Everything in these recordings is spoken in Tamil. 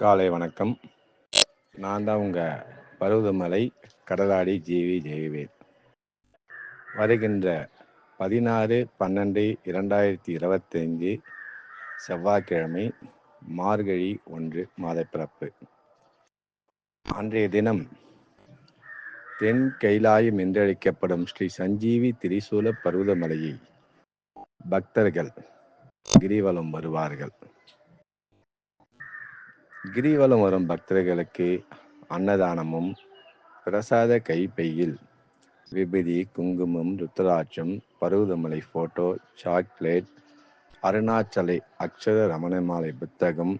காலை வணக்கம். நான் தான் உங்கள் பருவதமலை கடலாடி ஜிவி ஜெயவேல். வருகின்ற பதினாறு பன்னெண்டு இரண்டாயிரத்தி இருபத்தஞ்சு செவ்வாய்க்கிழமை மார்கழி ஒன்று மாதப்பிறப்பு. அன்றைய தினம் தென் கைலாயம் என்றழைக்கப்படும் ஸ்ரீ சஞ்சீவி திரிசூல பருவதமலையை பக்தர்கள் கிரிவலம் வருவார்கள். கிரிவலம் வரும் பக்தர்களுக்கு அன்னதானமும் பிரசாத கைப்பையில். விபதி குங்குமம் ருத்ராட்சம் பருவதமலை போட்டோ சாக்லேட் அருணாச்சலை அக்ஷர ரமணமாலை புத்தகம்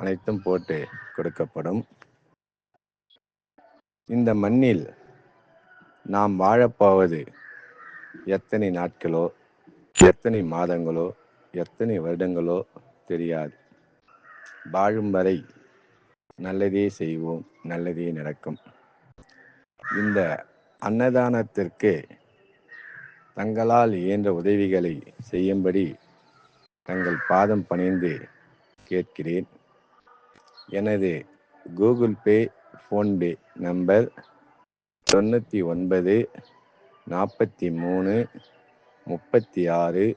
அனைத்தும் போட்டு கொடுக்கப்படும். இந்த மண்ணில் நாம் வாழப்போவது எத்தனை நாட்களோ எத்தனை மாதங்களோ எத்தனை வருடங்களோ தெரியாது. வாழும் வரை நல்லதே செய்வோம் நல்லதே நடக்கும். இந்த அன்னதானத்திற்கு தங்களால் இயன்ற உதவிகளை செய்யும்படி தங்கள் பாதம் பணிந்து கேட்கிறேன். எனது கூகுள் பே ஃபோன்பே நம்பர் தொண்ணூற்றி ஒன்பது நாற்பத்தி மூணு முப்பத்தி ஆறு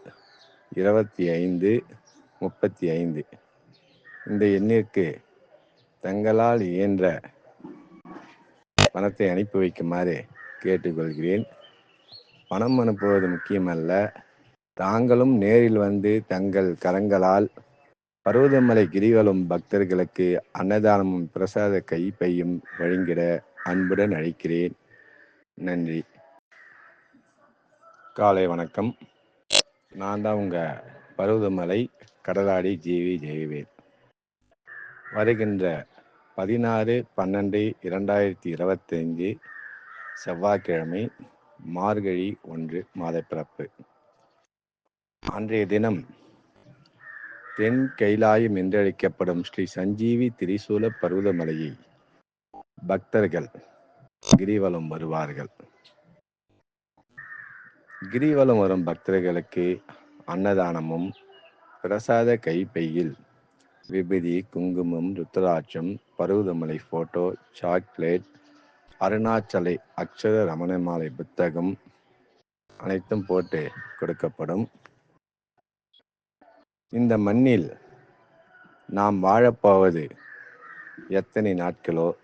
இருபத்தி ஐந்து முப்பத்தி ஐந்து. இந்த எண்ணிற்கு தங்களால் இயன்ற பணத்தை அனுப்பி வைக்குமாறு கேட்டுக்கொள்கிறேன். பணம் அனுப்புவது முக்கியமல்ல. தாங்களும் நேரில் வந்து தங்கள் கரங்களால் பருவதமலை கிரிவலம் பக்தர்களுக்கு அன்னதானமும் பிரசாத கைப்பையும் வழங்கிட அன்புடன் அழைக்கிறேன். நன்றி. காலை வணக்கம். நான் தான் உங்கள் பருவதமலை கடலாடி ஜிவி ஜெயவேல். வருகின்ற பதினாறு பன்னெண்டு இரண்டாயிரத்தி இருபத்தஞ்சு செவ்வாய்க்கிழமை மார்கழி ஒன்று மாதப்பிறப்பு. அன்றைய தினம் தென் கைலாயம் என்றழைக்கப்படும் ஸ்ரீ சஞ்சீவி திரிசூல பருவதமலையை பக்தர்கள் கிரிவலம் வருவார்கள். கிரிவலம் வரும் பக்தர்களுக்கு அன்னதானமும் பிரசாத கைப்பையில் விபதி குங்குமம் ருத்ராட்சம் பருவதமலை போட்டோ சாக்லேட் அருணாச்சலை அக்ஷர ரமணமாலை புத்தகம் அனைத்தும் போட்டு கொடுக்கப்படும். இந்த மண்ணில் நாம் வாழப்போவது எத்தனை நாட்களோ